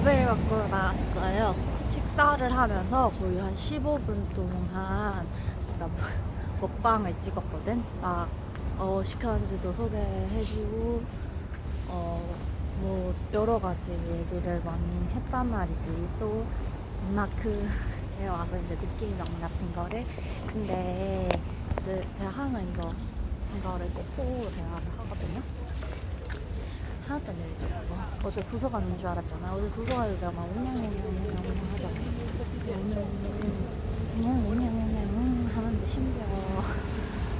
밥을 먹고 나왔어요. 식사를 하면서 거의 한 15분 동안 나 먹방을 찍었거든. 막 어, 시켰는지도 소개해주고 어, 뭐 여러 가지 얘기를 많이 했단 말이지. 또 덴마크에 와서 이제 느낀 점 같은 거를. 근데 이제 대항은 이거 이거를 찍고 대화를 하거든요. 하나도 안 열리더라고. 어제 도서관 온 줄 알았잖아. 어제 도서관에서 막 웅냥웅냥웅냥 하잖아. 웅냥웅냥웅냥 하는데 심지어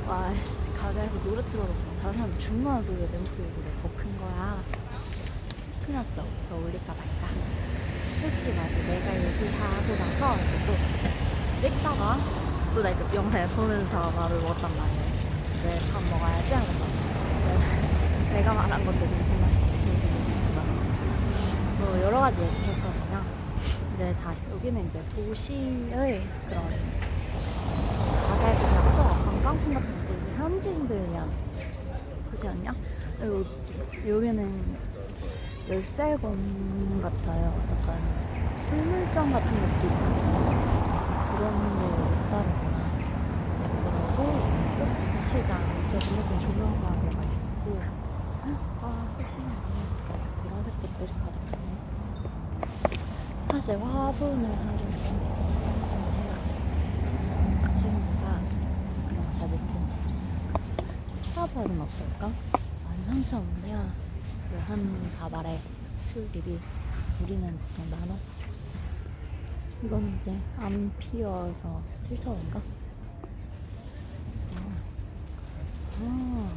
와 가게에서 노래 틀어놓고 다른 사람 중요한 소리가 내 목소리보다 더 큰 거야. 큰일 났어. 더 올릴까 말까. 솔직히 말해 내가 얘기하고 나서 이제 또 찍다가 또나 이거 영상을 보면서 밥을 먹었단 말이야. 이제 밥 먹어야지 하면서 네. 내가 말한 모르겠어. 뭐 가지 얘기했거든요. 이제 다시 여기는 이제 도시의 그런 가사에서 관광품 같은 거 이게 현지인들 위한 그지 않냐? 여기는 열쇠공 같아요. 약간 실물장 같은 느낌 그런 게 따르구나. 그리고 시장 저 건너편 조명가게가 있고 아 훨씬하네 보라색 것들이 가득하네 사실 화분을 그 친구가 그냥 잘 못했는데 그랬어 화분은 어떨까? 완성차 없냐 한 가발에 튤립이 우리는 보통 만 원 이거는 이제 안 피어서 7천원인가? 아.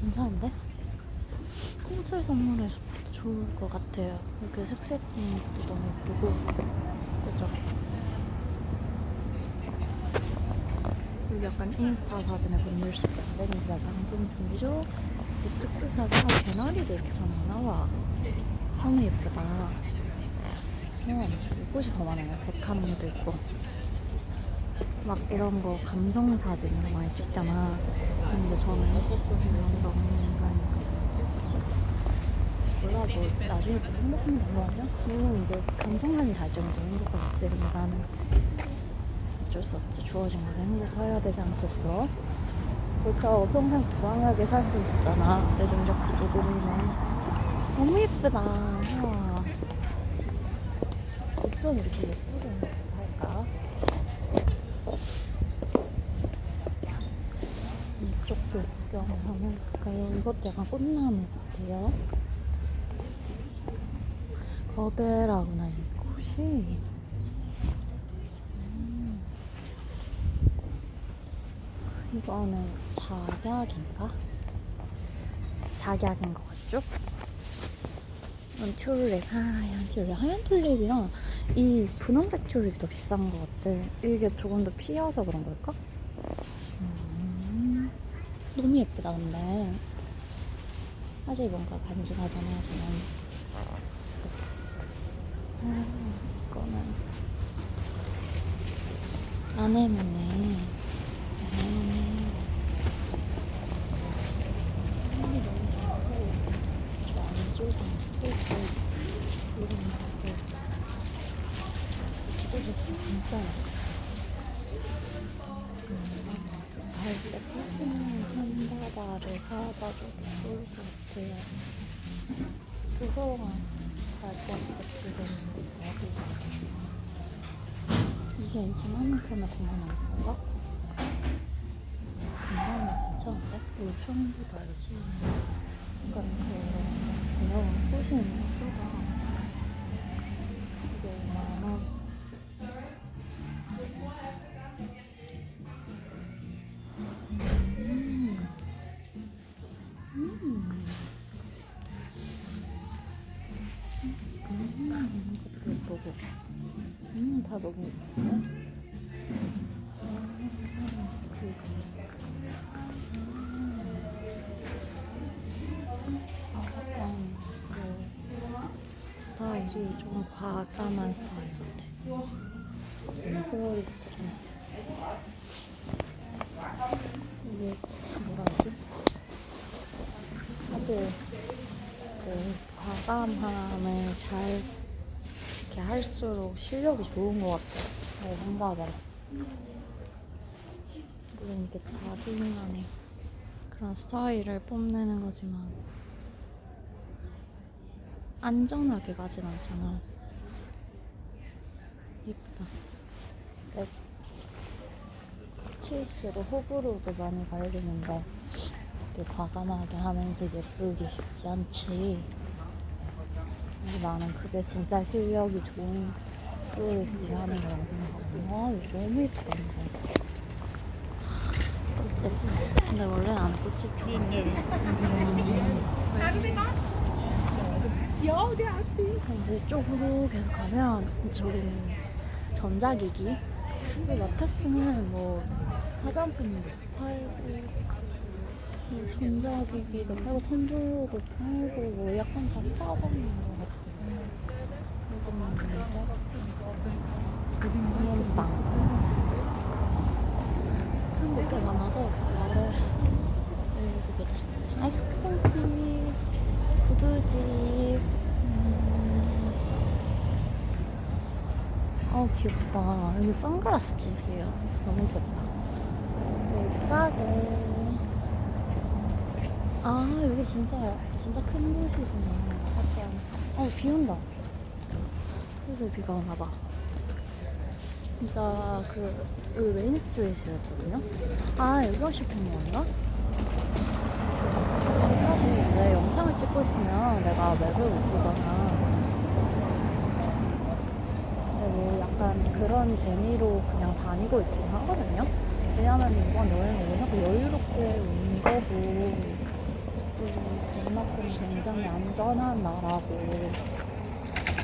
괜찮은데? 콩철 선물에 좋을 것 같아요. 이렇게 색색인 것도 너무 예쁘고, 그죠? 여기 약간 인스타 사진에 건들 수 있는데, 진짜 방송 중이죠? 이쪽도 사진 개나리도 이렇게 다 나와. 너무 예쁘다. 참, 꽃이 더 많아요. 데카몽도 있고. 막 이런 거 감성 사진 많이 찍잖아. 근데 저는 감성 인간이니까 몰라 뭐 나중에 뭐 행복한 게 뭐하냐? 물론 이제 감성 사진 잘 찍으면 더 행복하겠지. 근데 나는 어쩔 수 없지. 주어진 것에 행복해야 되지 않겠어? 그렇다고 평생 불안하게 살수 없잖아. 내 능력 부족으로 인해. 너무 예쁘다. 우와. 어쩜 이렇게 예쁘게 할까? 이쪽도 구경을 한번 볼까요? 이것도 약간 꽃나무 같아요. 거베라구나, 이 꽃이. 음. 이거는 작약인가? 작약인 것 같죠? 이건 튤립, 하얀 튤립. 하얀 튤립이랑 이 분홍색 튤립이 더 비싼 것 같아. 이게 조금 더 피어서 그런 걸까? 음, 너무 예쁘다, 근데. 사실 뭔가 간지나잖아요, 저는. 아, 이거는. 거. 이거 진짜 갈때 푸시는 산바다를 사다 줘도 좋을 것 같아요. 그거가 갈것 지금 어디 이게 2만 2천 원 공간 할 건가? 굉장히 괜찮은데? 이거 처음보다 알지? 약간 그 대형 푸시는 좀 쓰다. 음, 다 너무 스타일이 조금 과감한 스타일 같아. 음, 플로리스트는. 이게 뭐라 하지? 사실 그 과감함을 잘 이렇게 할수록 실력이 좋은 것 같아요. 제 생각에. 물론 이게 자기만의 그런 스타일을 뽐내는 거지만 안전하게 가진 않잖아. 예쁘다. 네. 칠수록 호불호도 많이 갈리는데 이렇게 과감하게 하면서 예쁘기 쉽지 않지. 근데 나는 그게 진짜 실력이 좋은 플로리스트를 하는 거라고 생각하고 와 이거 너무 예쁘다 이거. 근데 원래는 안 꽃이 피는데. 이제 쪽으로 계속 가면 저기는 전자기기? 그리고 라테스는 뭐 화장품도 팔고 뭐 전자기기도 팔고 텀블러도 팔고 뭐 약간 잡화점인 것 같아요. 이거는 이제 그림 빵 한국 게 많아서 여기다 아이스크림집 구두집 음. 어 귀엽다. 여기 선글라스 집이에요. 너무 귀엽다. 옷가게 아 여기 진짜 진짜 큰 도시구나. 약간 어비 온다. 슬슬 비가 오나 봐. 진짜 그 여기 메인 스트리트였거든요? 아 여기가 쇼핑몰인가? 사실 이제 영상을 찍고 있으면 내가 맵을 못 보잖아. 근데 뭐 약간 그런 재미로 그냥 다니고 있긴 하거든요. 왜냐면 이번 여행을 워낙 여유롭게 온 거고, 덴마크는 굉장히 안전한 나라고,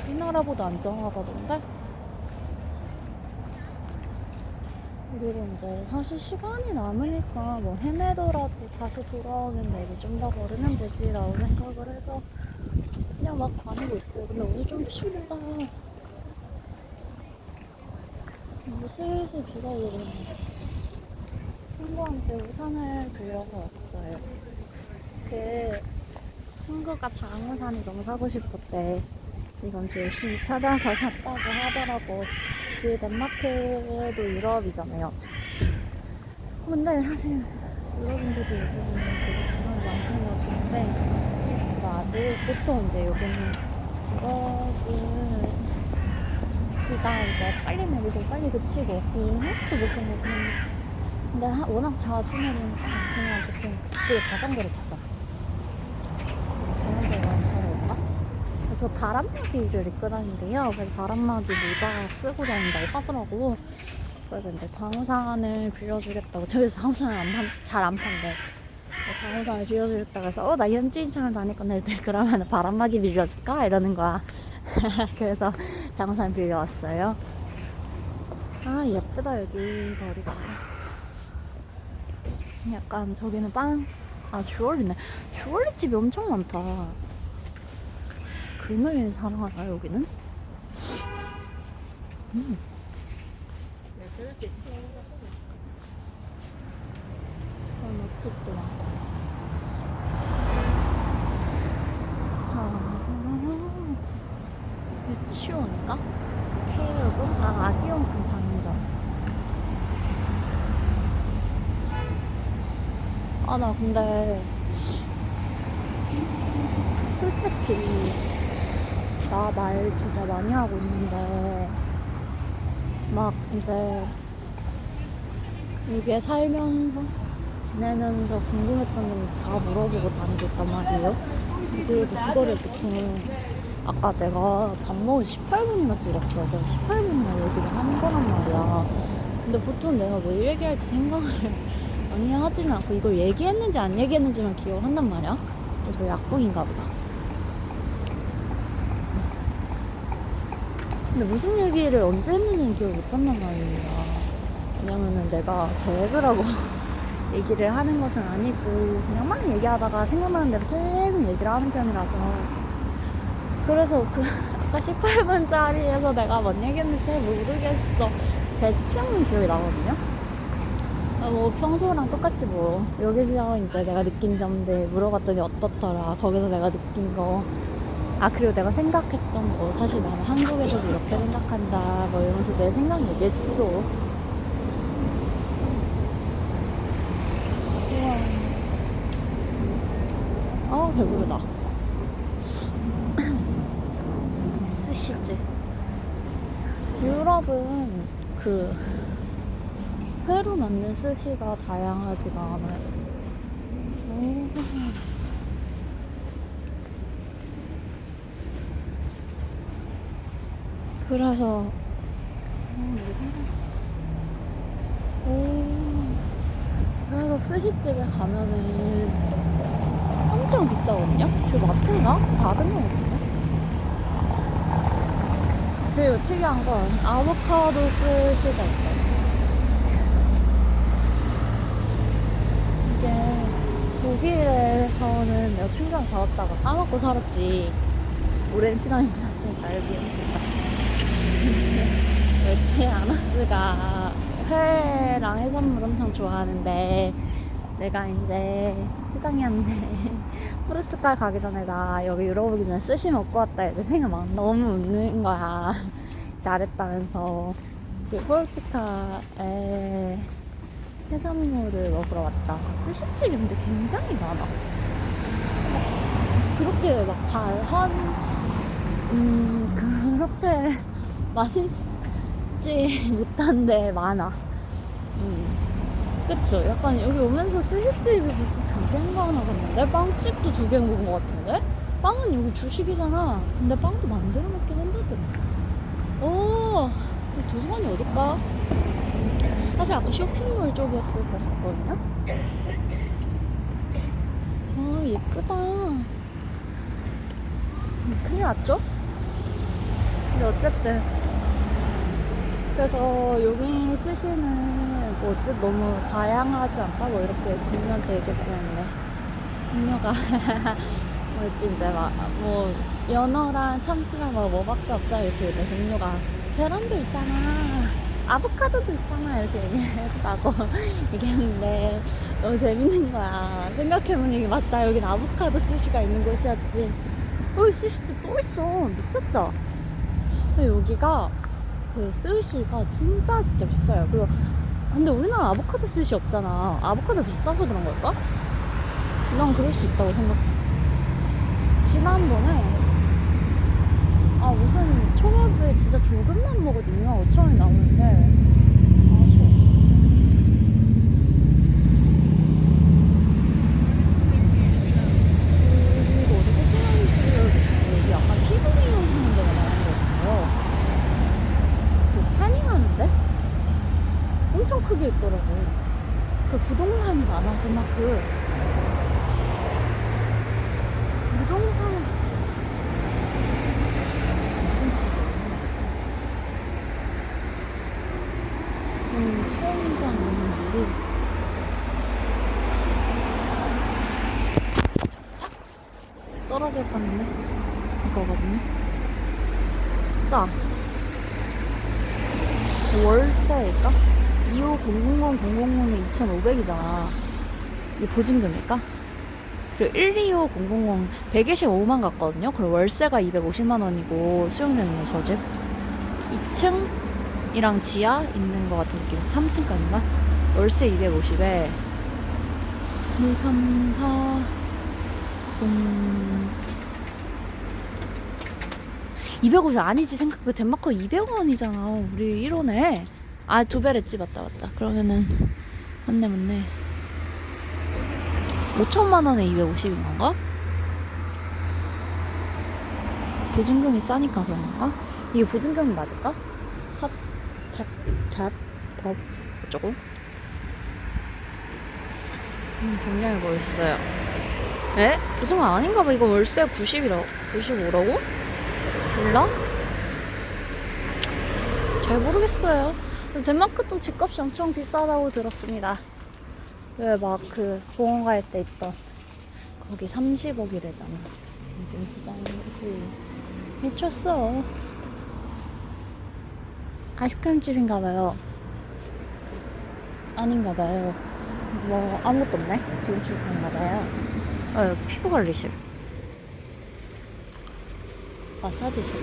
우리나라보다 안전하다던데? 그리고 이제 사실 시간이 남으니까 뭐 헤매더라도 다시 돌아오면 내일 좀더 걸으면 되지라고 생각을 해서 그냥 막 다니고 있어요. 근데 오늘 좀 춥다. 이제 슬슬 비가 오고 있는데 친구한테 우산을 빌려서 왔어요. 그 친구가 장우산이 너무 사고 싶었대. 이건 저 열심히 찾아서 샀다고 하더라고. 그 덴마크도 유럽이잖아요. 근데 사실 유럽인들도 요즘은 되게 우산을 많이 쓰는 것 같은데 아직 보통 이제 여기는 유럽은 비가 이제 빨리 내리고 빨리 그치고 이것도 못한 거 같은데 근데 하- 워낙 자주 내리니까 그냥 어쨌든 그 자전거를 타자 자전거를 많이 타러 올까? 그래서 바람막이를 입고 다닌대요 그래서 바람막이 모자 쓰고 다닌다고 하더라고 그래서 이제 장우산을 빌려주겠다고 저기서 장우산을 잘안 판대 장우산을 빌려주겠다고 해서 어 나 현지인처럼 다닐 건데 그러면 바람막이 빌려줄까? 이러는 거야 그래서 장우산 빌려왔어요. 아 예쁘다 여기 거리가. 약간 저기는 빵, 아 주얼리네. 주얼리 집이 엄청 많다. 금을 사랑하나 여기는? 음. 그런 맛집도 많고. 아, 유치원인가? 케이블? 아, 아기용품 방점. 아, 나 근데, 솔직히, 나 말 진짜 많이 하고 있는데, 막 이제, 여기에 살면서, 지내면서 궁금했던 걸다 물어보고 다니고 있단 말이에요. 그리고 그거를 보통 아까 내가 밥 먹은 18분이나 찍었어. 내가 18분이나 얘기를 하는 거란 말이야. 근데 보통 내가 뭘 얘기할지 생각을 많이 하지는 않고 이걸 얘기했는지 안 얘기했는지만 기억을 한단 말이야. 저 약국인가 보다. 근데 무슨 얘기를 언제 했는지는 기억 못 한단 말이야. 왜냐면은 내가 계획을 하고 얘기를 하는 것은 아니고 그냥 막 얘기하다가 생각나는 대로 계속 얘기를 하는 편이라서. 그래서 그 아까 18분짜리에서 내가 뭔 얘기했는지 잘 모르겠어. 대충은 기억이 나거든요. 아, 뭐 평소랑 똑같지 뭐. 여기서 이제 내가 느낀 점들 물어봤더니 어떻더라. 거기서 내가 느낀 거 아 그리고 내가 생각했던 거 사실 나는 한국에서도 이렇게 생각한다 뭐 이러면서 내 생각 얘기했지 또. 아 배부르다 스시즈 유럽은 그 회로 만든 스시가 않아요. 오. 그래서 오. 그래서 스시집에 가면은 엄청 비싸거든요. 저 마트인가? 다른 거 같은데. 그리고 특이한 건 아보카도 스시가 있어요. 이게 독일에서는 내가 충격 받았다가 까먹고 살았지. 오랜 시간이 지났으니까 알비움스다. 웨치 아나스가 회랑 해산물 엄청 좋아하는데 내가 이제 회장이었는데 포르투갈 가기 전에 나 여기 유럽 오기 전에 스시 먹고 왔다 이제 생각 막 너무 웃는 거야. 잘했다면서 그 포르투갈에 해산물을 먹으러 왔다. 스시집이 근데 굉장히 많아. 막 그렇게 막 잘한 음 그렇게 맛있지 못한데 많아 음. 그쵸? 약간 여기 오면서 스시집이 무슨 두 개인가 하나 봤는데 빵집도 두 개인 것 같은데? 빵은 여기 주식이잖아. 근데 빵도 만들어 먹긴 한다더라. 오, 이 도서관이 어딜까? 사실 아까 쇼핑몰 쪽이었을 것 같거든요. 아 예쁘다. 음, 큰일 났죠? 근데 어쨌든 그래서 여기 스시는 뭐지 너무 다양하지 않다? 뭐 이렇게 보면 보였네 음료가. 뭐지 이제 막 뭐 연어랑 참치랑 막 뭐밖에 없어? 이렇게 얘기해서 음료가. 계란도 있잖아. 아보카도도 있잖아. 이렇게 얘기했다고 얘기했는데 너무 재밌는 거야. 생각해보니 이게 맞다. 여긴 아보카도 스시가 있는 곳이었지. 어 스시도 또 있어. 미쳤다. 여기가 그 스시가 진짜 진짜 비싸요. 그리고 근데 우리나라 아보카도 스시 없잖아. 아보카도 비싸서 그런 걸까? 난 그럴 수 있다고 생각해. 지난번에 아 무슨 초밥을 진짜 조금만 먹거든요. 5천 원이 나오는데 아쉬워. 그리고 어디 호텔인지 여기 약간 피부미용 하는 데가 많은 거예요. 그 태닝 하는데? 엄청 크게 있더라고. 그 부동산이 많아, 그만큼. 부동산. 무슨 집이야? 음, 수영장 있는 집이. 떨어질 뻔했네. 이거거든요. 진짜. 월세일까? 25000 000은 2,500이잖아. 이게 보증금일까? 그리고 125000 125만 같거든요. 그리고 월세가 250만 원이고 수영장 있는 저 집. 2층이랑 지하 있는 것 같은 느낌. 3층까지인가? 월세 250에 2, 3, 4, 0 250 아니지 생각해 덴마크 200원이잖아 우리 1원에 아두 배랬지 맞다 맞다 그러면은 맞네 맞네 5천만 원에 250인 건가? 보증금이 싸니까 그런 건가? 이게 보증금이 맞을까? 핫, 탭, 탭, 법 어쩌고? 음, 굉장히 멋있어요 에? 보증금 아닌가 봐 이거 월세 90이라 95라고? 몰라? 잘 모르겠어요. 덴마크도 집값이 엄청 비싸다고 들었습니다. 왜 막 그 공원 갈 때 있던 거기 30억이래잖아. 완전 부자인 거지. 미쳤어. 아이스크림 집인가 봐요. 아닌가 봐요. 뭐 아무것도 없네. 지금 출근인가 봐요. 어, 여기 피부 관리실. 마사지실.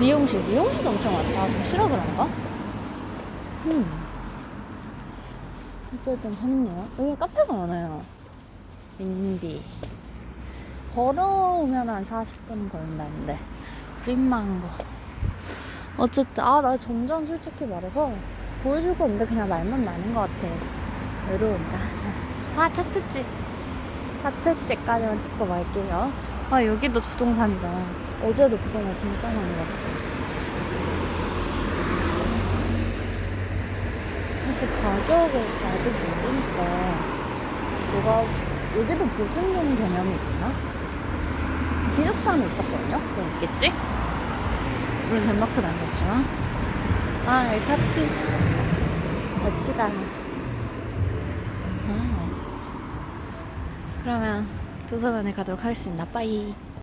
미용실. 미용실도 엄청 많다. 좀 싫어 그런가? 음. 어쨌든 재밌네요. 여기 카페가 많아요. 민비. 걸어오면 한 40분 걸린다는데. 그린망고. 어쨌든, 아, 나 점점 솔직히 말해서 보여줄 거 없는데 그냥 말만 많은 것 같아. 외로운가? 아, 타투집. 타투집까지만 찍고 말게요. 아, 여기도 부동산이잖아. 어제도 부동산 진짜 많이 봤어. 사실 가격을 봐도 모르니까 뭐가 여기도 보증금 개념이 있나? 기숙사는 있었거든요? 그럼 있겠지? 물론 덴마크는 아니었지만 아 탑집 멋지다 아. 그러면 도서관에 가도록 하겠습니다 빠이